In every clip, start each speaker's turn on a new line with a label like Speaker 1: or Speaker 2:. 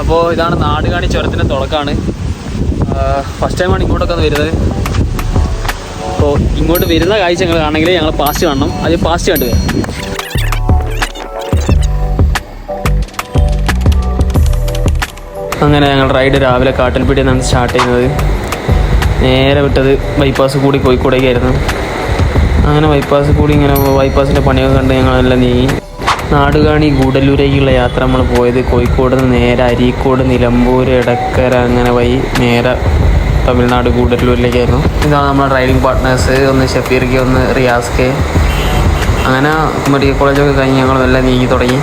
Speaker 1: അപ്പോൾ ഇതാണ് നാടുകാണി ചുരത്തിന്റെ തുടക്കമാണ് ഫസ്റ്റ് ടൈമാണ് ഇങ്ങോട്ടൊക്കെ വരുന്നത്. അപ്പോൾ ഇങ്ങോട്ട് വരുന്ന കാഴ്ച ഞങ്ങൾ കാണണമെങ്കിൽ ഞങ്ങൾ പാസ്റ്റ് കാണണം. അത് പാസ്റ്റ് കണ്ടു അങ്ങനെ ഞങ്ങൾ റൈഡ് രാവിലെ കാട്ടിൽപ്പിടിയിൽ നിന്നാണ് സ്റ്റാർട്ട് ചെയ്യുന്നത്. നേരെ വിട്ടത് ബൈപ്പാസ് കൂടി കോഴിക്കോടേക്കായിരുന്നു. അങ്ങനെ ബൈപ്പാസ് കൂടി ഇങ്ങനെ ബൈപ്പാസിന്റെ പണിയൊക്കെ കണ്ട് ഞങ്ങളെല്ലാം നീങ്ങി. നാടുകാണി ഗൂഡല്ലൂരേക്കുള്ള യാത്ര നമ്മൾ പോയത് കോഴിക്കോട് നിന്ന് നേരെ അരീക്കോട് നിലമ്പൂർ എടക്കര അങ്ങനെ വഴി നേരെ തമിഴ്നാട് ഗൂഡല്ലൂരിലേക്കായിരുന്നു. ഇതാണ് നമ്മുടെ ഡ്രൈവിംഗ് പാർട്ട്നേഴ്സ് ഒന്ന് ഷഫീർക്ക് ഒന്ന് റിയാസ് കെ അങ്ങനെ മെഡിക്കൽ കോളേജൊക്കെ കഴിഞ്ഞ് ഞങ്ങൾ എല്ലാം നീങ്ങി തുടങ്ങി.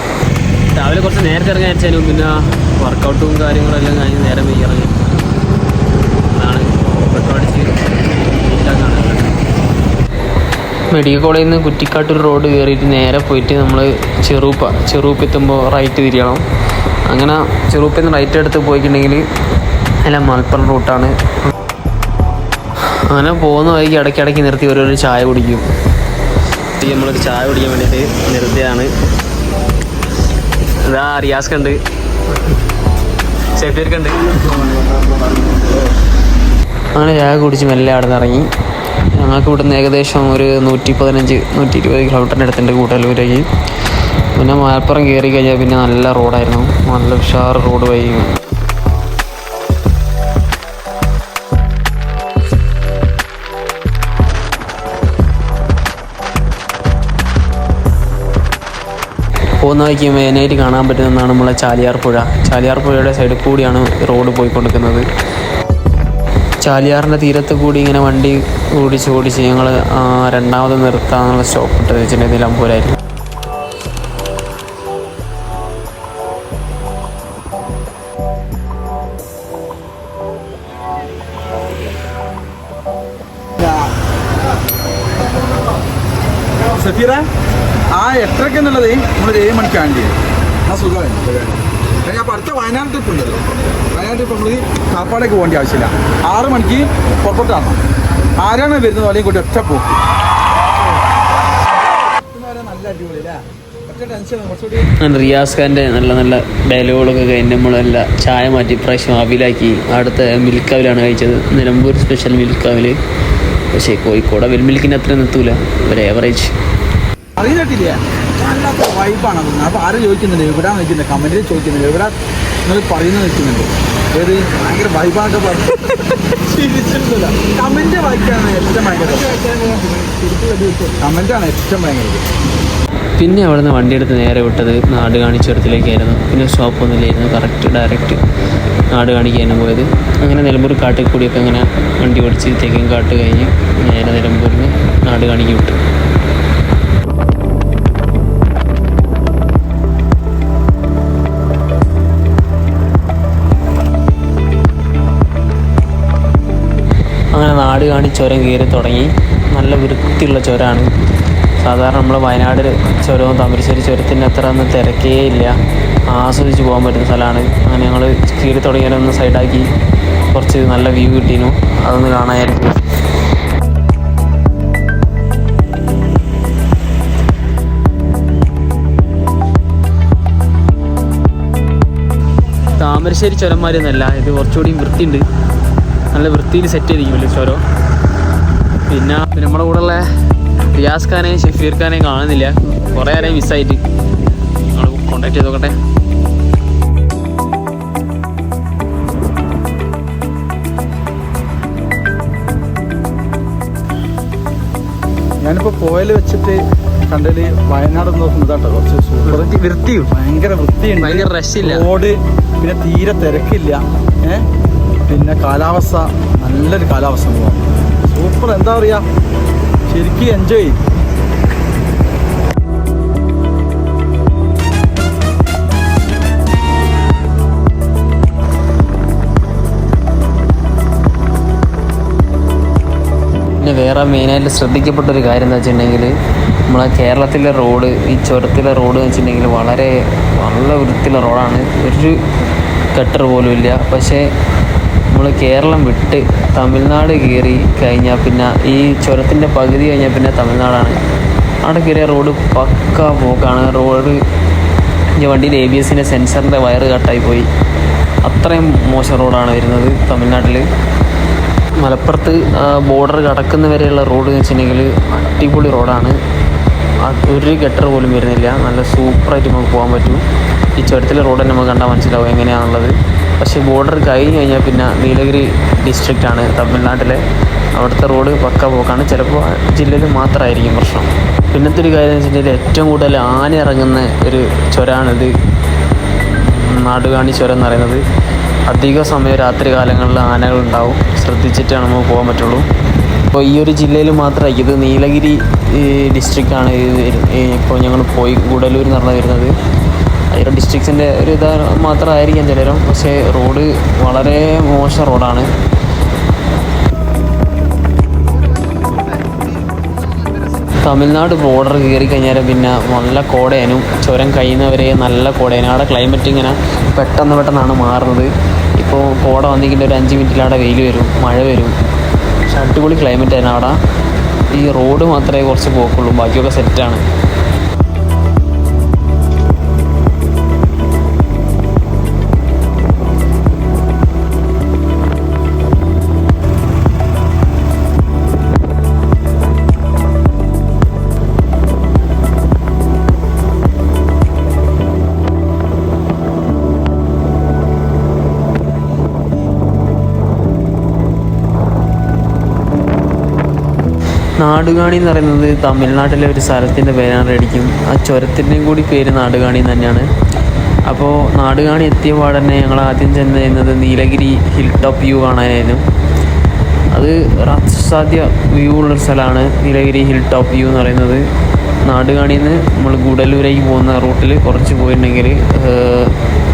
Speaker 1: രാവിലെ കുറച്ച് നേരത്തെ ഇറങ്ങാൻ വെച്ചാലും പിന്നെ വർക്കൗട്ടും കാര്യങ്ങളെല്ലാം കഴിഞ്ഞ് നേരെ പോയി ഇറങ്ങി. മെഡിക്കൽ കോളേജിൽ നിന്ന് കുറ്റിക്കാട്ടൂർ റോഡ് കയറിയിട്ട് നേരെ പോയിട്ട് നമ്മൾ ചെറുപ്പ ചെറുപ്പ് എത്തുമ്പോൾ റൈറ്റ് തിരിയണം. അങ്ങനെ ചെറുപ്പിൽ നിന്ന് റൈറ്റ് എടുത്ത് പോയിട്ടുണ്ടെങ്കിൽ എല്ലാം മലപ്പുറം റൂട്ടാണ് അങ്ങനെ പോകുന്ന വഴിക്ക് ഇടയ്ക്കിടയ്ക്ക് നിർത്തി ഓരോരോ ചായ കുടിക്കും. നമ്മളൊരു ചായ കുടിക്കാൻ വേണ്ടിയിട്ട് നിർത്തിയതാണ്. ഇതാ റിയാസ് കണ്ട് ഷെഫീർ കണ്ട് അങ്ങനെ ചായ കുടിച്ച് മെല്ലെ അവിടെ നിന്ന് ഇറങ്ങി. ഞങ്ങൾക്ക് ഇവിടുന്ന് ഏകദേശം ഒരു നൂറ്റി പതിനഞ്ച് നൂറ്റി ഇരുപത് കിലോമീറ്ററിന്റെ അടുത്തുണ്ട് കൂട്ടല്ലൂരേക്ക് പിന്നെ മലപ്പുറം കയറി കഴിഞ്ഞാൽ പിന്നെ നല്ല റോഡായിരുന്നു. നല്ല ഉഷാർ റോഡ് വഴി. പോകുന്ന വഴിക്ക് മെയിനായിട്ട് കാണാൻ പറ്റുന്നതാണ് നമ്മളെ ചാലിയാർ പുഴ. ചാലിയാർ പുഴയുടെ സൈഡിൽ കൂടിയാണ് റോഡ് പോയിക്കൊണ്ടിരിക്കുന്നത്. ചാലിയാറിന്റെ തീരത്ത് കൂടി ഇങ്ങനെ വണ്ടി ഓടിച്ച് ഓടിച്ച് ഞങ്ങൾ രണ്ടാമത് നിർത്താനുള്ള സ്റ്റോപ്പ് ഇട്ടത് വെച്ചിട്ടുണ്ടെങ്കിൽ നിലമ്പൂരായിരുന്നു
Speaker 2: ആ എത്രക്കെന്നുള്ളത് നമ്മളൊരു ഏഴ് മണിക്കാണ്ടി ആ സുഖമായി കാരണം അപ്പോൾ അടുത്ത വയനാട് ട്രിപ്പ് ഉണ്ടല്ലോ. വയനാട് ട്രിപ്പ് നമ്മൾ കാപ്പാടേക്ക് പോകേണ്ട ആവശ്യമില്ല. ആറ് മണിക്ക് പുറപ്പെട്ടാണ്. ആരാണ് വരുന്നത് അല്ലെങ്കിൽ കൂടി ഒറ്റ പോകും നല്ല അടിപൊളി അല്ലേ?
Speaker 1: റിയാസ് ഖാന്റെ നല്ല നല്ല ഡയലോഗുകളൊക്കെ കഴിഞ്ഞ് നമ്മളെല്ലാം ചായ മാറ്റി പ്രാവശ്യം അവിലാക്കി. അടുത്ത മിൽക്ക് അവിലാണ് കഴിച്ചത്. നിലമ്പൂർ സ്പെഷ്യൽ മിൽക്ക് അവിൽ പക്ഷേ കോഴിക്കോട് വെൽ മിൽക്കിന് അത്ര നിർത്തൂല ഒരു ഏവറേജ്
Speaker 2: അറിയുന്നിട്ടില്ലേ വല്ലാത്ത വൈബാണ് അതൊന്നും അപ്പോൾ ആരും ചോദിക്കുന്നുണ്ട്? എവിടെ നിൽക്കുന്നത് കമന്റിൽ ചോദിക്കുന്നുണ്ട്. എവിടെ നിങ്ങൾ പറയുന്നത് നിൽക്കുന്നുണ്ട്? ഏത്? ഭയങ്കര വൈബാണൊക്കെ പറഞ്ഞു കമന്റ് വായിക്കാണ് ഏറ്റവും ഭയങ്കര. കമന്റാണ് ഏറ്റവും ഭയങ്കര.
Speaker 1: പിന്നെ അവിടെ നിന്ന് വണ്ടി എടുത്ത് നേരെ വിട്ടത് നാട് കാണിച്ചിടത്തിലേക്കായിരുന്നു പിന്നെ സ്റ്റോപ്പൊന്നുമില്ലായിരുന്നു കറക്റ്റ് ഡയറക്റ്റ് നാട് കാണിക്കാനും പോയത്. അങ്ങനെ നിലമ്പൂർ കാട്ടിൽ കൂടിയൊക്കെ അങ്ങനെ വണ്ടി ഓടിച്ച് തേക്കും കാട്ട് കഴിഞ്ഞ് നേരെ നിലമ്പൂരിന് നാട് കാണിക്ക് വിട്ടു. അങ്ങനെ നാട് കാണി ചുരം കയറി തുടങ്ങി. നല്ല വൃത്തിയുള്ള ചുരമാണ്. സാധാരണ നമ്മൾ വയനാട് ചുരവും താമരശ്ശേരി ചുരത്തിന്റെ അത്ര ഒന്നും തിരക്കേ ഇല്ല. ആസ്വദിച്ച് പോകാൻ പറ്റുന്ന സ്ഥലമാണ്. അങ്ങനെ ഞങ്ങൾ കീറി തുടങ്ങിയാലൊന്ന് സൈഡാക്കി കുറച്ച് നല്ല വ്യൂ കിട്ടിയിരുന്നു. അതൊന്ന് കാണാനായിരുന്നു. താമരശ്ശേരി ചുരന്മാരെന്നല്ല ഇത് കുറച്ചുകൂടി വൃത്തിയുണ്ട്. നല്ല വൃത്തിയിൽ സെറ്റ് ചെയ്തിരിക്കും വിളിച്ചോരോ പിന്നെ പിന്നെ നമ്മുടെ കൂടെ ഉള്ള റിയാസ് ഖാനെയും ഷഫീർ ഖാനെയും കാണുന്നില്ല. കുറേ ആരെയും മിസ്സായിട്ട് നമ്മൾ കോണ്ടാക്ട് ചെയ്ത് നോക്കട്ടെ.
Speaker 2: ഞാനിപ്പോൾ പോയൽ വെച്ചിട്ട് കണ്ടതിൽ വയനാട് നോക്കുന്നതാട്ടോ കുറച്ച് സൂപ്പർ
Speaker 1: വൃത്തിയും?
Speaker 2: ഭയങ്കര വൃത്തിയുണ്ട്.
Speaker 1: ഭയങ്കര റഷ് ഇല്ല.
Speaker 2: റോഡ് പിന്നെ തീരെ തിരക്കില്ല. ഏ? പിന്നെ കാലാവസ്ഥ നല്ലൊരു കാലാവസ്ഥ സൂപ്പർ എന്താ പറയുക ശരിക്കും എൻജോയ് ചെയ്യും.
Speaker 1: വേറെ മെയിനായിട്ട് ശ്രദ്ധിക്കപ്പെട്ട ഒരു കാര്യം എന്ന് വെച്ചിട്ടുണ്ടെങ്കിൽ നമ്മളെ കേരളത്തിലെ റോഡ് ഈ ചുരത്തിലെ റോഡ് എന്ന് വെച്ചിട്ടുണ്ടെങ്കിൽ വളരെ നല്ല വൃത്തിയുള്ള റോഡാണ് ഒരു കട്ടർ പോലും ഇല്ല പക്ഷേ നമ്മൾ കേരളം വിട്ട് തമിഴ്നാട് കയറി കഴിഞ്ഞാൽ പിന്നെ ഈ ചുരത്തിന്റെ പകുതി കഴിഞ്ഞാൽ പിന്നെ തമിഴ്നാടാണ്. അവിടെ കയറിയ റോഡ് പക്ക പോക്കാണ് റോഡ് ഈ വണ്ടിയിൽ എ ബി എസിന്റെ സെൻസറിന്റെ വയറ് കട്ടായി പോയി. അത്രയും മോശം റോഡാണ് വരുന്നത് തമിഴ്നാട്ടിൽ മലപ്പുറത്ത് ബോർഡർ കടക്കുന്ന വരെയുള്ള റോഡ് എന്ന് വെച്ചിട്ടുണ്ടെങ്കിൽ അടിപൊളി റോഡാണ്. ഒരു ഗട്ടർ പോലും വരുന്നില്ല. നല്ല സൂപ്പറായിട്ട് നമുക്ക് പോകാൻ പറ്റും. ഈ ചുരത്തിലെ റോഡ് തന്നെ നമുക്ക് കണ്ടാൽ മനസ്സിലാവും എങ്ങനെയാണുള്ളത് പക്ഷേ ബോർഡർ കഴിഞ്ഞ് കഴിഞ്ഞാൽ പിന്നെ നീലഗിരി ഡിസ്ട്രിക്റ്റാണ് തമിഴ്നാട്ടിലെ. അവിടുത്തെ റോഡ് പക്ക പോക്കാണ്. ചിലപ്പോൾ ജില്ലയിൽ മാത്രമായിരിക്കും പ്രശ്നം. പിന്നത്തെ ഒരു കാര്യം എന്ന് വെച്ചിട്ടുണ്ടെങ്കിൽ ഏറ്റവും കൂടുതൽ ആന ഇറങ്ങുന്ന ഒരു ചുരമാണിത് നാടുകാണി ചുരം എന്ന് പറയുന്നത്. അധിക സമയം രാത്രി കാലങ്ങളിൽ ആനകളുണ്ടാവും ശ്രദ്ധിച്ചിട്ടാണ് നമുക്ക് പോകാൻ പറ്റുള്ളൂ. അപ്പോൾ ഈ ഒരു ജില്ലയിൽ മാത്രമായി ഇത് നീലഗിരി ഡിസ്ട്രിക്റ്റാണ് ഇപ്പോൾ ഞങ്ങൾ പോയി ഗുഡലൂർ എന്ന് പറഞ്ഞാൽ വരുന്നത്. അതിന്റെ ഡിസ്ട്രിക്ട്സിന്റെ ഒരു ഇതാ മാത്രമായിരിക്കാം ചിലരും. പക്ഷേ റോഡ് വളരെ മോശം റോഡാണ്. തമിഴ്നാട് ബോർഡർ കയറി കഴിഞ്ഞാൽ പിന്നെ നല്ല കോടേനും ചുരം കഴിയുന്നവരെ നല്ല കോടേനും അവിടെ ക്ലൈമറ്റ് ഇങ്ങനെ പെട്ടെന്ന് പെട്ടെന്നാണ് മാറുന്നത്. ഇപ്പോൾ കോട വന്നിട്ട് ഒരു അഞ്ച് മിനിറ്റിൽ അവിടെ വെയിൽ വരും മഴ വരും. പക്ഷെ അടിപൊളി ക്ലൈമറ്റ് ആയിരുന്നു അവിടെ ഈ റോഡ് മാത്രമേ കുറച്ച് പോക്കുള്ളൂ. ബാക്കിയൊക്കെ സെറ്റാണ് നാടുകാണി എന്ന് പറയുന്നത് തമിഴ്നാട്ടിലെ ഒരു സ്ഥലത്തിന്റെ പേരാണ് അടിക്കും ആ ചുരത്തിന്റെയും കൂടി പേര് നാടുകാണി തന്നെയാണ്. അപ്പോൾ നാടുകാണി എത്തിയ പാടന്നെ ഞങ്ങൾ ആദ്യം ചെന്ന് ചെയ്യുന്നത് നീലഗിരി ഹിൽ ടോപ്പ് വ്യൂ കാണാനായിരുന്നു. അത് അസാധ്യ വ്യൂ ഉള്ളൊരു സ്ഥലമാണ് നീലഗിരി ഹിൽ ടോപ്പ് വ്യൂ എന്ന് പറയുന്നത്. നാടുകാണിയിൽ നിന്ന് നമ്മൾ ഗുഡലൂരേക്ക് പോകുന്ന റൂട്ടിൽ കുറച്ച് പോയിട്ടുണ്ടെങ്കിൽ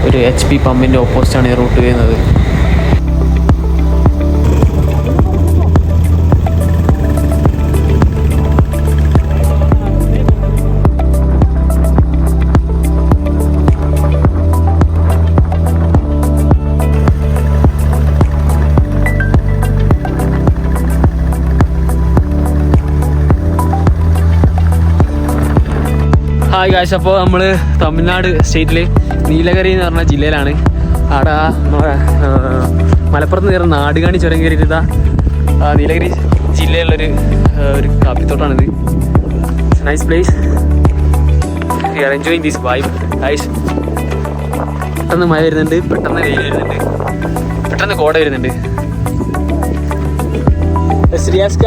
Speaker 1: ഒരു എച്ച് പി പമ്പിന്റെ ഓപ്പോസിറ്റാണ് ഈ റൂട്ട് വരുന്നത്. ഹായ് ഗായ്സ് അപ്പോൾ നമ്മൾ തമിഴ്നാട് സ്റ്റേറ്റിലെ നീലഗിരി എന്ന് പറഞ്ഞ ജില്ലയിലാണ്. അവിടെ മലപ്പുറത്ത് കയറുന്ന നാടുകാണി ചുരം കയറിയിട്ട് നീലഗിരി ജില്ലയിലുള്ളൊരു ഒരു കാപ്പിത്തോട്ടാണിത് nice place we are enjoying this vibe guys പെട്ടെന്ന് മഴ വരുന്നുണ്ട് പെട്ടെന്ന് വെയിൽ വരുന്നുണ്ട്. പെട്ടെന്ന് കോട വരുന്നുണ്ട്. ശ്രീയാസ്ക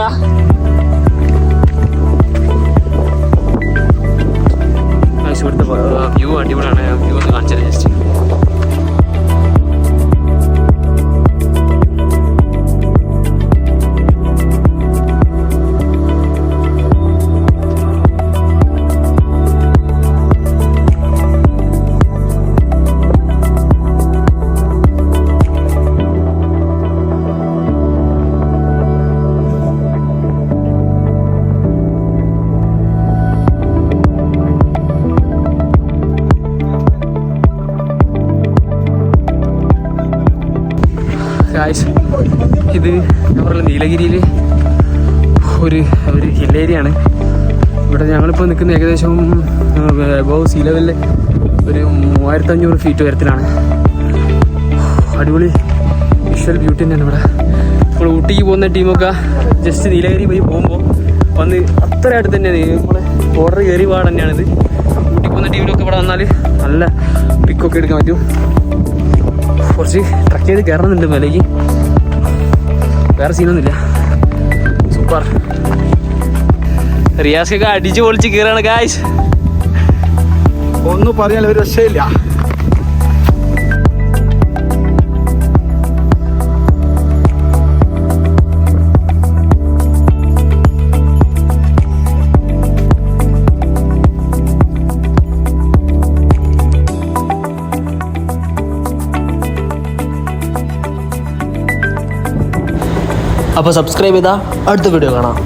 Speaker 1: ഇത് ഞാൻ പറയുന്നത് നീലഗിരിയിൽ ഒരു ഒരു ആണ്. ഇവിടെ ഞങ്ങളിപ്പോൾ നിൽക്കുന്ന ഏകദേശം അബവ് സീ ലെവലിൽ ഒരു മൂവായിരത്തി അഞ്ഞൂറ് ഫീറ്റ് ഉയരത്തിലാണ്. അടിപൊളി വിഷ്വൽ ബ്യൂട്ടി തന്നെയാണ് ഇവിടെ. ഇപ്പോൾ ഊട്ടിക്ക് പോകുന്ന ടീമൊക്കെ ജസ്റ്റ് നീലഗിരി പോയി പോകുമ്പോൾ വന്ന് അത്ര അടുത്ത് തന്നെയാണ്. നമ്മളെ ബോർഡർ കയറി പാട് തന്നെയാണിത്. ഊട്ടിക്ക് പോകുന്ന ടീമിലൊക്കെ ഇവിടെ വന്നാൽ നല്ല പിക്കൊക്കെ എടുക്കാൻ പറ്റും. കുറച്ച് ട്രക്ക് ചെയ്ത് കയറുന്നുണ്ട് മലയ്ക്ക് വേറെ സീനൊന്നുമില്ല. സൂപ്പർ. റിയാസ് ഒക്കെ അടിച്ചു പൊളിച്ച് കീറാണ് ഗായ്സ്
Speaker 2: ഒന്നും പറയാൻ ഒരു രക്ഷയില്ല.
Speaker 1: അപ്പോൾ സബ്സ്ക്രൈബ് ചെയ്താൽ അടുത്ത വീഡിയോ കാണാം.